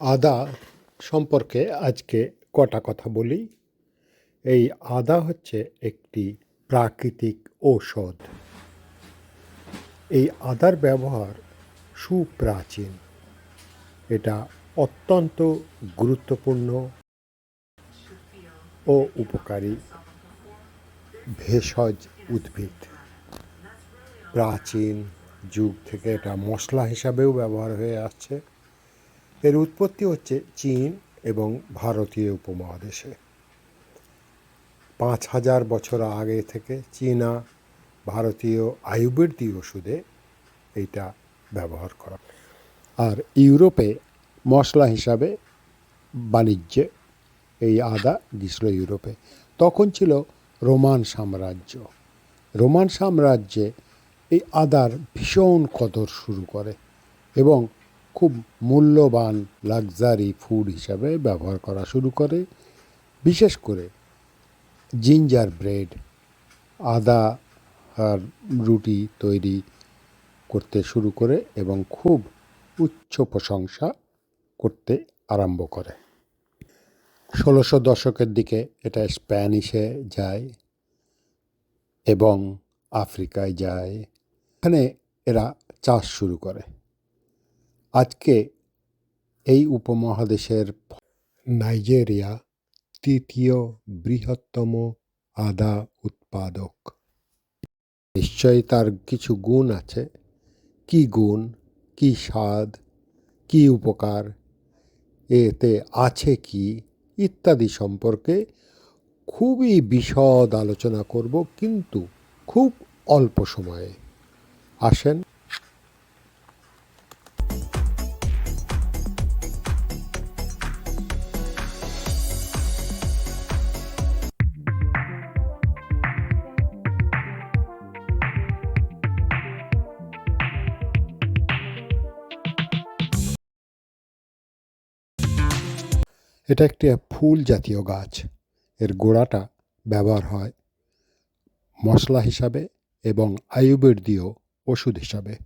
আদা সম্পর্কে আজকে কটা কথা বলি? এই আদা হচ্ছে একটি প্রাকৃতিক ঔষধ। এই আদার ব্যবহার সুপ্রাচীন। এটা অত্যন্ত গুরুত্বপূর্ণ ও উপকারী ভেষজ উদ্ভিদ। প্রাচীন যুগ থেকে এটা মশলা হিসাবেও ব্যবহার হয়ে আসছে। এর উৎপত্তি হচ্ছে চীন এবং ভারতীয় উপমহাদেশে। পাঁচ হাজার বছর আগে থেকে চীনা ভারতীয় আয়ুর্বেদীয় ওষুধে এইটা ব্যবহার করা আর ইউরোপে মশলা হিসাবে বাণিজ্যে এই আদা গিয়েছিল ইউরোপে। তখন ছিল রোমান সাম্রাজ্য। রোমান সাম্রাজ্যে এই আদার ভীষণ কদর শুরু করে এবং খুব মূল্যবান লাক্সারি ফুড হিসাবে ব্যবহার করা শুরু করে। বিশেষ করে জিঞ্জার ব্রেড আদা আর রুটি তৈরি করতে শুরু করে এবং খুব উচ্চ প্রশংসা করতে আরম্ভ করে। ষোলোশো দশকের দিকে এটা স্প্যানিশে যায় এবং আফ্রিকায় যায়। এখানে এরা চাষ শুরু করে। আজকে এই উপমহাদেশের নাইজেরিয়া তৃতীয় বৃহত্তম আদা উৎপাদক। নিশ্চয়ই তার কিছু গুণ আছে। কি গুণ, কি স্বাদ, কি উপকার, এতে আছে কি, ইত্যাদি সম্পর্কে খুবই বিশদ আলোচনা করব, কিন্তু খুব অল্প সময়ে। আসেন এটা একটি ফুল জাতীয় গাছ। এর গোড়াটা ব্যবহার হয় মশলা হিসাবে এবং আয়ুর্বেদীয় ওষুধ হিসাবে।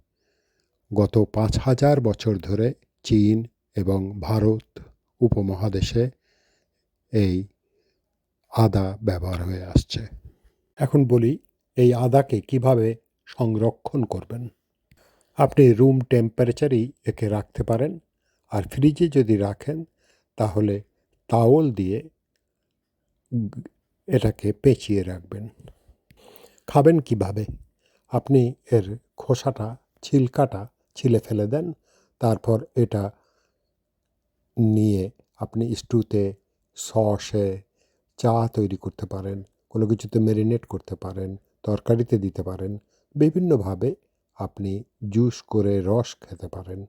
গত পাঁচ হাজার বছর ধরে চীন এবং ভারত উপমহাদেশে এই আদা ব্যবহার হয়ে আসছে। এখন বলি এই আদাকে কীভাবে সংরক্ষণ করবেন। আপনি রুম টেম্পারেচারেই একে রাখতে পারেন। আর ফ্রিজে যদি রাখেন, তাহলে তাওল দিয়ে এটাকে পেঁচিয়ে রাখবেন। খাবেন কীভাবে? আপনি এর খোসাটা, ছিলকাটা ছিলে ফেলে দেন, তারপর এটা নিয়ে আপনি স্টুতে সসে চা তৈরি করতে পারেন, কোনো কিছুতে মেরিনেট করতে পারেন, তরকারিতে দিতে পারেন, বিভিন্নভাবে আপনি জুস করে রস খেতে পারেন।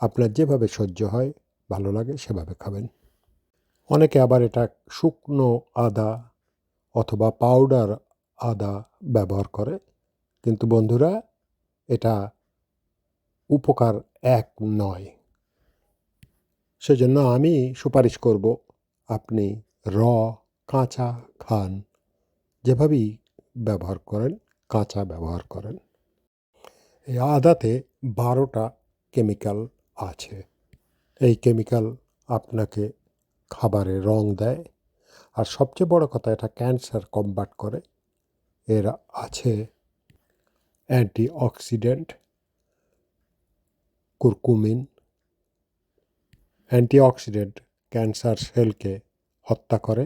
আপনার যেভাবে সহ্য হয়, ভালো লাগে, সেভাবে খাবেন। অনেকে আবার এটা শুকনো আদা অথবা পাউডার আদা ব্যবহার করে। কিন্তু বন্ধুরা, এটা উপকার এক নয়। সেজন্য আমি সুপারিশ করব, আপনি র, কাঁচা খান। যেভাবেই ব্যবহার করেন, কাঁচা ব্যবহার করেন। এই আদাতে বারোটা কেমিক্যাল আছে। এই কেমিক্যাল আপনাকে খাবারে রং দেয়। আর সবচেয়ে বড় কথা, এটা ক্যান্সার কমব্যাট করে। এর আছে antioxidant curcumin. Antioxidant cancer সেলকে হত্যা করে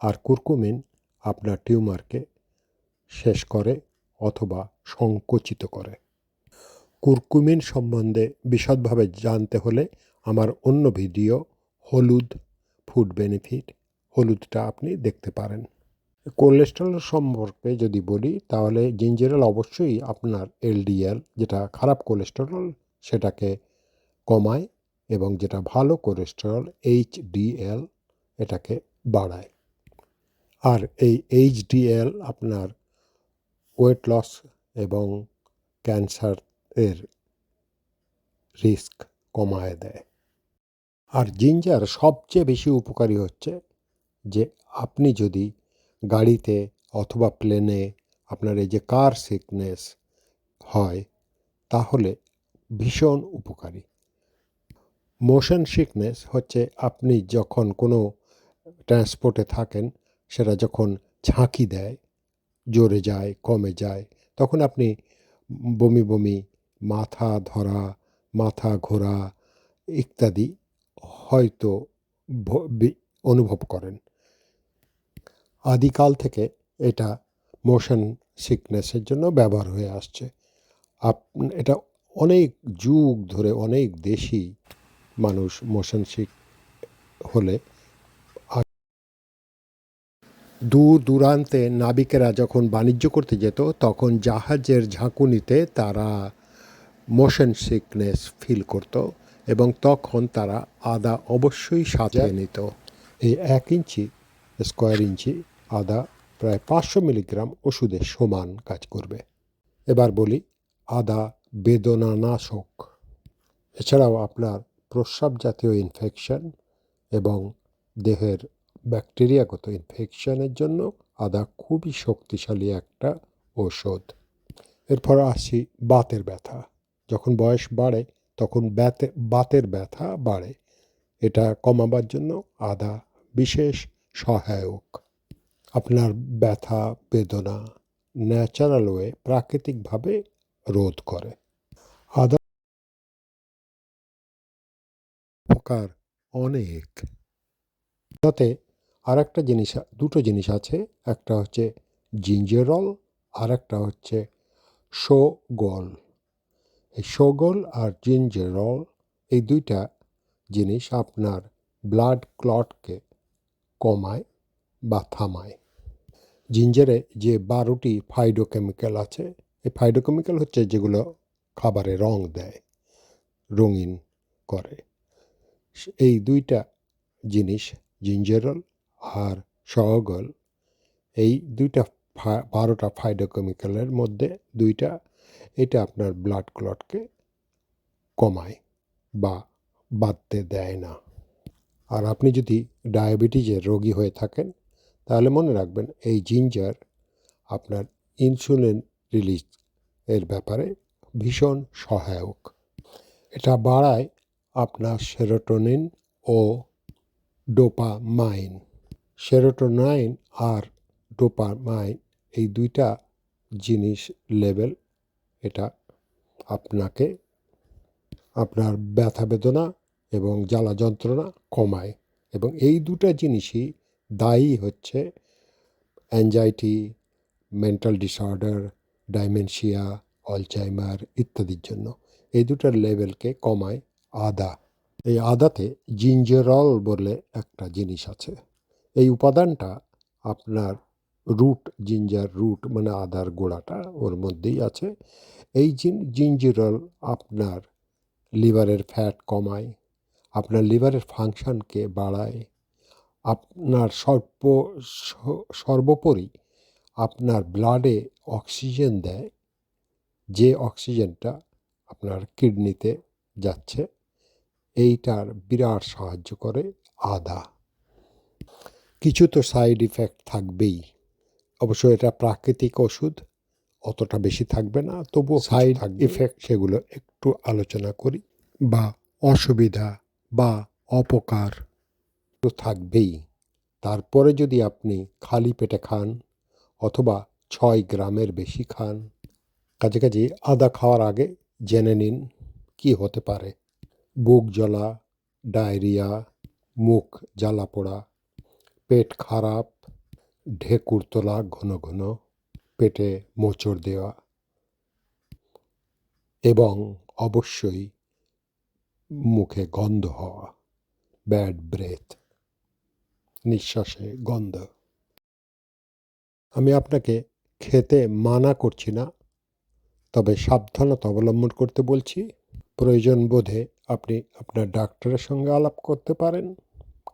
আর কুরকুমিন আপনার টিউমারকে শেষ করে অথবা সংকুচিত করে। কুরকুমিন সম্বন্ধে বিশদভাবে জানতে হলে আমার অন্য ভিডিও হলুদ ফুড বেনিফিট হলুদটা আপনি দেখতে পারেন। কোলেস্ট্রল সম্পর্কে যদি বলি, তাহলে জিঞ্জারেল অবশ্যই আপনার এলডিএল যেটা খারাপ কোলেস্টেরল সেটাকে কমায় এবং যেটা ভালো কোলেস্টেরল এইচডিএল এটাকে বাড়ায়। আর এই এইচডিএল আপনার ওয়েট লস এবং ক্যান্সার এর রিস্ক কমায় দেয়। আর জিঞ্জার সবচেয়ে বেশি উপকারী হচ্ছে যে আপনি যদি গাড়িতে অথবা প্লেনে আপনার এই যে কার সিকনেস হয়, তাহলে ভীষণ উপকারী। মোশন সিকনেস হচ্ছে আপনি যখন কোনো ট্রান্সপোর্টে থাকেন, সেটা যখন ঝাঁকি দেয়, জোরে যায়, কমে যায়, তখন আপনি বমি বমি, মাথা ধরা, মাথা ঘোরা ইত্যাদি হয়তো অনুভব করেন। আদিকাল থেকে এটা মোশন সিকনেসের জন্য ব্যবহার হয়ে আসছে। আপ, এটা অনেক যুগ ধরে অনেক দেশি মানুষ মোশন সিক হলে দূর দূরান্তে নাবিকেরা যখন বাণিজ্য করতে যেত, তখন জাহাজের ঝাঁকুনিতে তারা মোশন সিকনেস ফিল করত। এবং তখন তারা আদা অবশ্যই সাথে নিত। এই এক ইঞ্চি স্কোয়ার ইঞ্চি আদা প্রায় পাঁচশো মিলিগ্রাম ওষুধের সমান কাজ করবে। এবার বলি আদা বেদনানাশক। এছাড়াও আপনার প্রস্রাব জাতীয় ইনফেকশন এবং দেহের ব্যাকটেরিয়াগত ইনফেকশনের জন্য আদা খুবই শক্তিশালী একটা ঔষধ। এরপর আসি বাতের ব্যথা। যখন বয়স বাড়ে তখন ব্যাতে বাতের ব্যথা বাড়ে। এটা কমাবার জন্য আদা বিশেষ সহায়ক। আপনার ব্যথা, বেদনা ন্যাচারাল ওয়ে প্রাকৃতিকভাবে রোধ করে। আদা উপকার অনেক। তাতে আর একটা জিনিস, দুটো জিনিস আছে। একটা হচ্ছে জিঞ্জেরল আর একটা হচ্ছে শো শোগল এই শোগল আর জিঞ্জেরল এই দুইটা জিনিস আপনার ব্লাড ক্লটকে কমায় বা থামায়। জিঞ্জারে যে বারোটি ফাইডোকেমিক্যাল আছে, এই ফাইডোকেমিক্যাল হচ্ছে যেগুলো খাবারে রং দেয়, রঙিন করে। এই দুইটা জিনিস জিঞ্জারল আর সহগল এই দুইটা বারোটা ফাইডোকেমিক্যালের মধ্যে দুইটা এটা আপনার ব্লাড ক্লটকে কমায় বা বাড়তে দেয় না। আর আপনি যদি ডায়াবেটিসের রোগী হয়ে থাকেন, তাহলে মনে রাখবেন এই জিঞ্জার আপনার ইনসুলিন রিলিজ এর ব্যাপারে ভীষণ সহায়ক। এটা বাড়ায় আপনার সেরোটোনিন ও ডোপামাইন সেরোটোনাইন আর ডোপামাইন এই দুইটা জিনিস লেভেল এটা আপনাকে আপনার ব্যথা বেদনা এবং জ্বালা যন্ত্রণা কমায় এবং এই দুটো জিনিসই দায়ী হচ্ছে anxiety mental disorder dementia Alzheimer ইত্যাদির জন্য। এই দুটার লেভেলকে কমায় আদা। এই আদাতে জিঞ্জেরল বলে একটা জিনিস আছে। এই উপাদানটা আপনার রুট জিঞ্জার রুট মানে আদার গোড়াটা ওর মধ্যেই আছে। এই জিঞ্জিরল আপনার লিভারের ফ্যাট কমায়, আপনার লিভারের ফাংশনকে বাড়ায়, আপনার সর্ব সর্বোপরি আপনার ব্লাডে অক্সিজেন দেয়, যে অক্সিজেনটা আপনার কিডনিতে যাচ্ছে, এইটার বিরাট সাহায্য করে আদা। কিছু তো সাইড ইফেক্ট থাকবেই। অবশ্য এটা প্রাকৃতিক ওষুধ অতটা বেশি থাকবে না। তবুও সাইড ইফেক্ট সেগুলো একটু আলোচনা করি। বা অসুবিধা বা অপকার তো থাকবেই। তারপরে যদি আপনি খালি পেটে খান অথবা ছয় গ্রামের বেশি খান কাছাকাছি আদা খাওয়ার আগে জেনে নিন কি হতে পারে। বুক জ্বলা ডায়রিয়া মুখ জ্বালা পোড়া পেট খারাপ ঢেকুর তোলা, ঘন ঘন পেটে মোচড় দেওয়া এবং অবশ্যই মুখে গন্ধ হওয়া ব্যাড ব্রেথ নিঃশ্বাসে গন্ধ। আমি আপনাকে খেতে মানা করছি না, তবে সাবধানতা অবলম্বন করতে বলছি, প্রয়োজন বোধে আপনি আপনার ডাক্তারের সঙ্গে আলাপ করতে পারেন,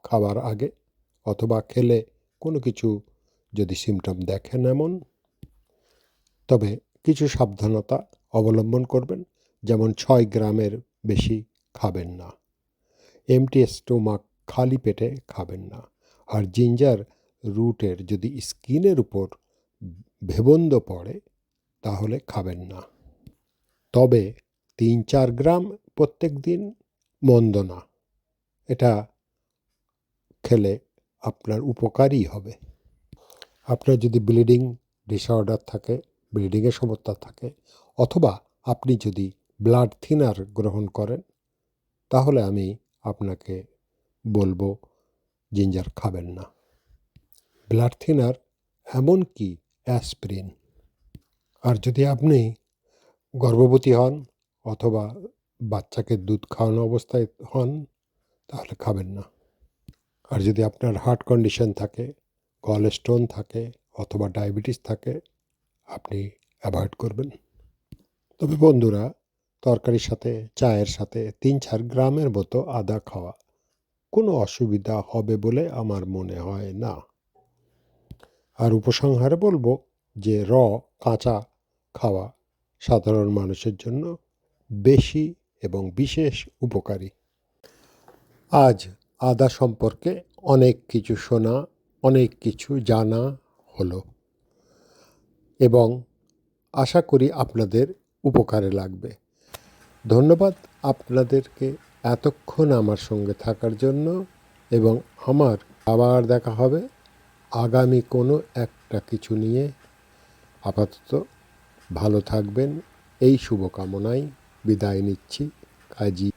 খাবার আগে অথবা খেলে কোনো কিছু যদি সিমটম দেখেন এমন, তবে কিছু সাবধানতা অবলম্বন করবেন। যেমন ছয় গ্রামের বেশি খাবেন না এমটি স্টোমাক খালি পেটে খাবেন না, আর জিঞ্জার রুটের যদি স্কিনের উপর ভেবন্দ পড়ে, তাহলে খাবেন না। তবে তিন চার গ্রাম প্রত্যেক দিন মন্দ না, এটা খেলে আপনার উপকারই হবে। আপনার যদি ব্লিডিং ডিসঅর্ডার থাকে ব্লিডিংয়ের সমস্যা থাকে, অথবা আপনি যদি ব্লাড থিনার গ্রহণ করেন, তাহলে আমি আপনাকে বলব জিঞ্জার খাবেন না। ব্লাড থিনার এমনকি অ্যাসপ্রিন আর যদি আপনি গর্ভবতী হন অথবা বাচ্চাকে দুধ খাওয়ানো অবস্থায় হন, তাহলে খাবেন না। আর যদি আপনার হার্ট কন্ডিশন থাকে গল স্টোন থাকে অথবা ডায়াবেটিস থাকে, আপনি অ্যাভয়েড করবেন। তবে বন্ধুরা, তরকারির সাথে, চায়ের সাথে তিন চার গ্রামের মতো আদা খাওয়া কোনো অসুবিধা হবে বলে আমার মনে হয় না। আর উপসংহারে বলব যে, র, কাঁচা খাওয়া সাধারণ মানুষের জন্য বেশি এবং বিশেষ উপকারী। আজ আদা সম্পর্কে অনেক কিছু শোনা অনেক কিছু জানা হলো এবং আশা করি আপনাদের উপকারে লাগবে। ধন্যবাদ আপনাদেরকে এতক্ষণ আমার সঙ্গে থাকার জন্য এবং আমার আবার দেখা হবে আগামী কোনো একটা কিছু নিয়ে। আপাতত ভালো থাকবেন, এই শুভকামনায় বিদায় নিচ্ছি। কাজী